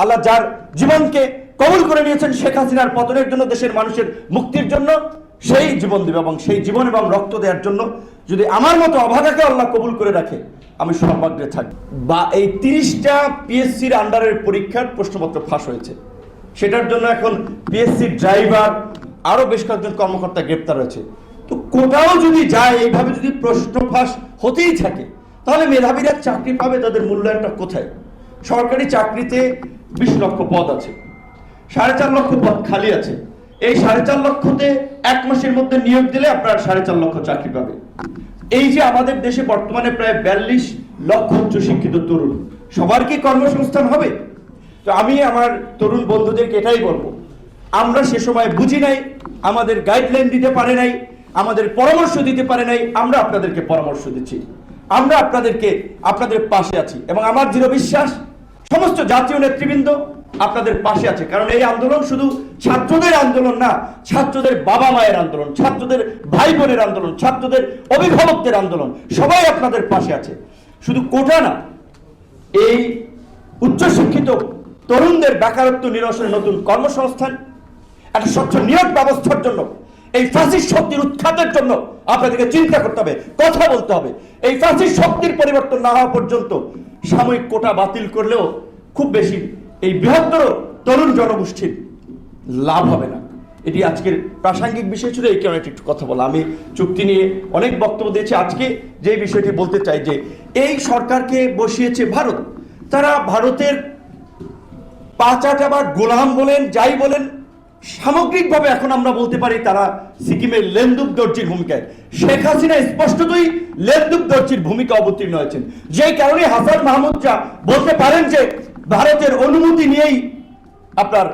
আল্লাহ যার জীবনকে কবুল করে নিয়েছেন শেখ হাসিনার পতনের জন্য, দেশের মানুষের মুক্তির জন্য, সেই জীবন দেবে এবং সেই জীবন এবং রক্ত দেওয়ার জন্য যদি আমার মতো অভাগাকে আল্লাহ কবুল করে রাখে, আমি সৌভাগ্যে থাকি বা এই তিরিশটা পিএসসির আন্ডারের পরীক্ষার প্রশ্নপত্র ফাঁস হয়েছে। সেটার জন্য এখন পিএসসির ড্রাইভার আরও বেশ কয়েকজন কর্মকর্তা গ্রেপ্তার হয়েছে। তো কোথাও যদি যায়, এইভাবে যদি প্রশ্ন ফাঁস হতেই থাকে, তাহলে মেধাবীরা চাকরি পাবে, তাদের মূল্যায়নটা কোথায়? সরকারি চাকরিতে বিশ লক্ষ পদ আছে, সাড়ে চার লক্ষ পদ খালি আছে। এই সাড়ে চার লক্ষতে এক মাসের মধ্যে নিয়োগ দিলে আপনার সাড়ে চার লক্ষ চাকরি পাবে এই যে আমাদের দেশে বর্তমানে প্রায় বিয়াল্লিশ লক্ষ উচ্চ শিক্ষিত তরুণ, সবার কি কর্মসংস্থান হবে? তো আমি আমার তরুণ বন্ধুদেরকে এটাই বলব, আমরা সে সময় বুঝি নাই, আমাদের গাইডলাইন দিতে পারে নাই, আমাদের পরামর্শ দিতে পারে নাই, আমরা আপনাদেরকে পরামর্শ দিচ্ছি। আমরা আপনাদেরকে, আপনাদের পাশে আছি এবং আমার দৃঢ় বিশ্বাস সমস্ত জাতীয় নেতৃবৃন্দ আপনাদের পাশে আছে। কারণ এই আন্দোলন শুধু ছাত্রদের আন্দোলন না, ছাত্রদের বাবা মায়ের আন্দোলন, ছাত্রদের ভাই বোনের আন্দোলন, ছাত্রদের অভিভাবকদের আন্দোলন, সবাই আপনাদের পাশে আছে। শুধু কোটা না, এই উচ্চশিক্ষিত তরুণদের বেকারত্ব নিরসনের নতুন কর্মসংস্থান, একটা স্বচ্ছ নিয়োগ ব্যবস্থার জন্য, এই ফাঁসির শক্তির উৎখাতের জন্য আপনাদেরকে চিন্তা করতে হবে, কথা বলতে হবে। এই ফাঁসির শক্তির পরিবর্তন না হওয়া পর্যন্ত সাময়িক কোটা বাতিল করলেও খুব বেশি এই বৃহত্তর তরুণ জনগোষ্ঠীর লাভ হবে না। এটি আজকের প্রাসঙ্গিক বিষয় ছিল, এই কারণে একটু কথা বলা। আমি চুক্তি নিয়ে অনেক বক্তব্য দিয়েছি। আজকে যে বিষয়টি বলতে চাই যে, এই সরকারকে বসিয়েছে ভারত। তারা ভারতের পাঁচাটা বা গোলাম বলেন, যাই বলেন সামগ্রিকভাবে এখন আমরা বলতে পারি তারা সিকিমের লেন্দুক দর্জির ভূমিকায়। শেখ হাসিনা স্পষ্টতই লেন্দুক দর্জির ভূমিকা অবতীর্ণ হয়েছেন। যে কারণে হাসান মাহমুদ যা বলতে পারেন যে ভারতের অনুমতি নিয়েই আপনার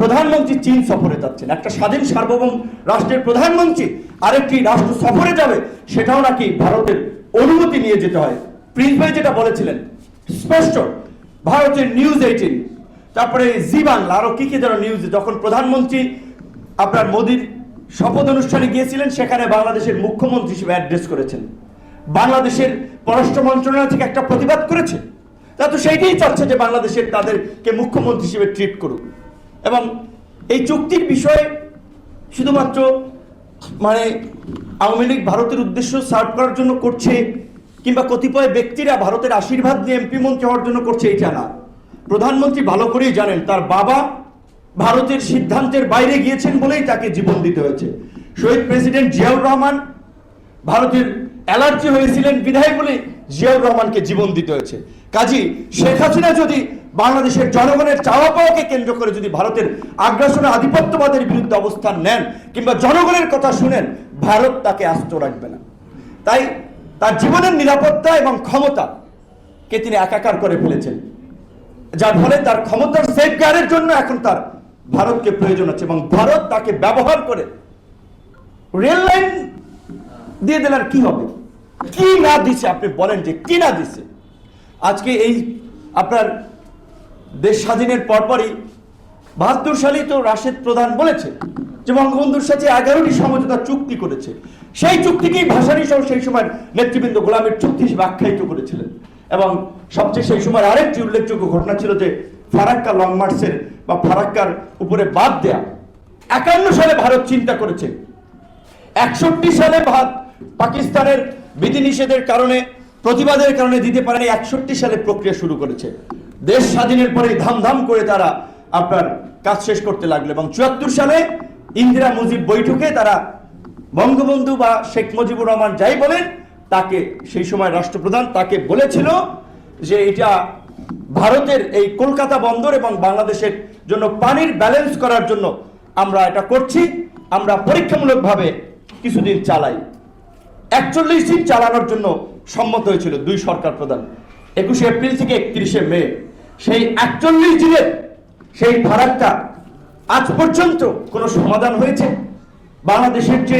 প্রধানমন্ত্রী চীন সফরে যাচ্ছেন। একটা স্বাধীন সার্বভৌম রাষ্ট্রের প্রধানমন্ত্রী আরেকটি রাষ্ট্র সফরে যাবে, সেটাও নাকি ভারতের অনুমতি নিয়ে যেতে হয়। প্রিন্স ভাই যেটা বলেছিলেন, স্পষ্ট, ভারতের নিউজ এইটিন তারপরে জি বাংলা আরও কি কি যেন নিউজ যখন প্রধানমন্ত্রী আপনার মোদির শপথ অনুষ্ঠানে গিয়েছিলেন, সেখানে বাংলাদেশের মুখ্যমন্ত্রী হিসেবে অ্যাড্রেস করেছেন। বাংলাদেশের পররাষ্ট্র মন্ত্রণালয় থেকে একটা প্রতিবাদ করেছে। তা তো সেইটাই চাচ্ছে যে বাংলাদেশের তাদেরকে মুখ্যমন্ত্রী হিসেবে ট্রিট করুক। এবং এই চুক্তির বিষয়ে শুধুমাত্র মানে আওয়ামী লীগ ভারতের উদ্দেশ্য সার্ভ করার জন্য করছে, কিংবা কতিপয় ব্যক্তিরা ভারতের আশীর্বাদ দিয়ে এমপি মন্ত্রী হওয়ার জন্য করছে এটা না। প্রধানমন্ত্রী ভালো করেই জানেন, তার বাবা ভারতের সিদ্ধান্তের বাইরে গিয়েছেন বলেই তাকে জীবন দিতে হয়েছে। শহীদ প্রেসিডেন্ট জিয়াউর রহমান ভারতের অ্যালার্জি হয়েছিলেন বিধায় বলে জিয়াউর রহমানকে জীবন দিতে হয়েছে। কাজী শেখ হাসিনা যদি বাংলাদেশের জনগণের চাওয়া পাওয়াকে কেন্দ্র করে যদি ভারতের আগ্রাসন আধিপত্যবাদের বিরুদ্ধে অবস্থান নেন কিংবা জনগণের কথা শুনেন, ভারত তাকে আস্ত রাখবে না। তাই তার জীবনের নিরাপত্তা এবং ক্ষমতা কে তিনি একাকার করে ফেলেছেন। যার ফলে তার ক্ষমতার সেফগার্ডের জন্য এখন তার ভারতকে প্রয়োজন আছে এবং ভারত তাকে ব্যবহার করে রেল লাইন দিয়ে দিলে আর কি হবে? কি না দিছে? আপনি বলেন যে কি না দিছে? আজকে এই আপনার দেশ স্বাধীনের পরপরই বাহাত্তর সালেই তো রাশেদ প্রধান বলেছে যে বঙ্গবন্ধুর সাথে এগারোটি সমঝোতা চুক্তি করেছে। সেই চুক্তিকেই ভাসানী সহ সেই সময় নেতৃবৃন্দ গোলামের চুক্তি হিসেবে আখ্যায়িত করেছিলেন। এবং সবচেয়ে সেই সময় আরেকটি উল্লেখযোগ্য ঘটনা ছিল যে ফারাক্কা লং মার্চের বা ফারাক্কার উপরে বাদ দেয়া। একান্ন সালে ভারত চিন্তা করেছে। একষট্টি সালে ভারত পাকিস্তানের বিধিনিষেধের কারণে, প্রতিবাদের কারণে দিতে পারেনি, একষট্টি সালে প্রক্রিয়া শুরু করেছে। দেশ স্বাধীনের পরে ধামধাম করে তারা আপনার কাজ শেষ করতে লাগল এবং চুয়াত্তর সালে ইন্দিরা মুজিব বৈঠকে তারা বঙ্গবন্ধু বা শেখ মুজিবুর রহমান যাই বলেন, তাকে সেই সময় রাষ্ট্রপ্রধান তাকে বলেছিল যে এটা ভারতের এই কলকাতা বন্দর এবং বাংলাদেশের জন্য পানির ব্যালেন্স করার জন্য আমরা এটা করছি। আমরা পরীক্ষামূলকভাবে কিছুদিন চালাই। একচল্লিশ দিন চালানোর জন্য সম্মত হয়েছিল দুই সরকার প্রধান, একুশে এপ্রিল থেকে একত্রিশে মে। সেই একচল্লিশ দিনের সেই ফারাকটা আজ পর্যন্ত কোনো সমাধান হয়েছে? বাংলাদেশের যে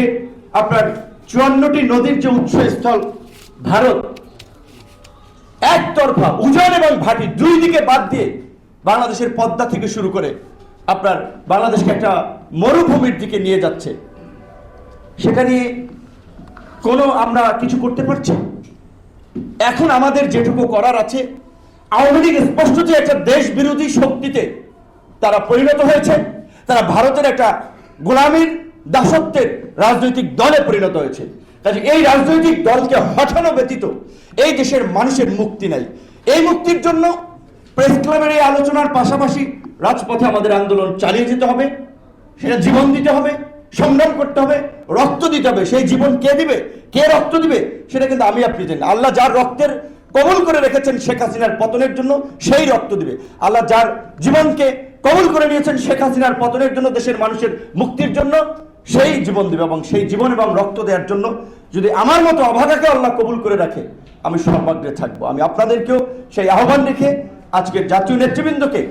আপনার চুয়ান্নটি নদীর যে উৎসস্থল, ভারত একতরফা উজান এবং ভাটি দুই দিকে বাদ দিয়ে বাংলাদেশের পদ্মা থেকে শুরু করে আপনার বাংলাদেশকে একটা মরুভূমির দিকে নিয়ে যাচ্ছে। সেটা নিয়ে কোনো আমরা কিছু করতে পারছি? এখন আমাদের যেটুকু করার আছে, আওয়ামী লীগ স্পষ্টতই একটা দেশ বিরোধী শক্তিতে তারা পরিণত হয়েছে, তারা ভারতের একটা গোলামীর দাসত্বের রাজনৈতিক দলে পরিণত হয়েছে। কাজে এই রাজনৈতিক দলকে হঠানো ব্যতীত এই দেশের মানুষের মুক্তি নাই। এই মুক্তির জন্য প্রেস ক্লাবের এই আলোচনার পাশাপাশি রাজপথে আমাদের আন্দোলন চালিয়ে যেতে হবে, সেটা জীবন দিতে হবে, সংগ্রাম করতে হবে, রক্ত দিতে হবে। সেই জীবন কে দিবে? কে রক্ত দিবে? সেটা কিন্তু আমি আপনি জানি। আল্লাহ যার রক্তের কবল করে রেখেছেন শেখ হাসিনার পতনের জন্য, সেই রক্ত দিবে। আল্লাহ যার জীবনকে কবল করে নিয়েছেন শেখ হাসিনার পতনের জন্য, দেশের মানুষের মুক্তির জন্য সেই জীবন দিবে এবং সেই জীবন এবং রক্ত দেওয়ার জন্য যদি আমার মতো অভাগাকে আল্লাহ কবুল করে রাখে, আমি সর্বাগ্রে থাকব। আমি আপনাদেরকেও সেই আহ্বান রেখে আজকের জাতীয় নেতৃবৃন্দকে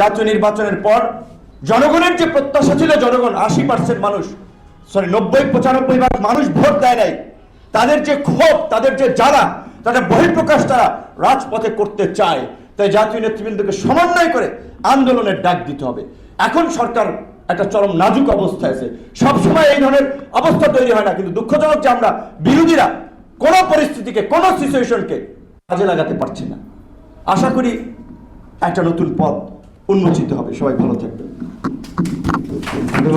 জাতীয় নির্বাচনের পর জনগণের যে প্রত্যাশা ছিল, জনগণ আশি পার্সেন্ট মানুষ সরি নব্বই, পঁচানব্বই ভাগ মানুষ ভোট দেয় নাই, তাদের যে ক্ষোভ, তাদের যে জ্বালা, তাদের বহিঃপ্রকাশ তারা রাজপথে করতে চায়। তাই জাতীয় নেতৃবৃন্দকে সমন্বয় করে আন্দোলনের ডাক দিতে হবে। এখন সরকার একটা চরম নাজুক অবস্থায় আছে। সবসময় এই ধরনের অবস্থা তৈরি হয় না, কিন্তু দুঃখজনক যে আমরা বিরোধীরা কোন পরিস্থিতিকে, কোনো সিচুয়েশনকে কাজে লাগাতে পারছি না। আশা করি একটা নতুন পথ উন্মোচিত হবে। সবাই ভালো থাকবেন।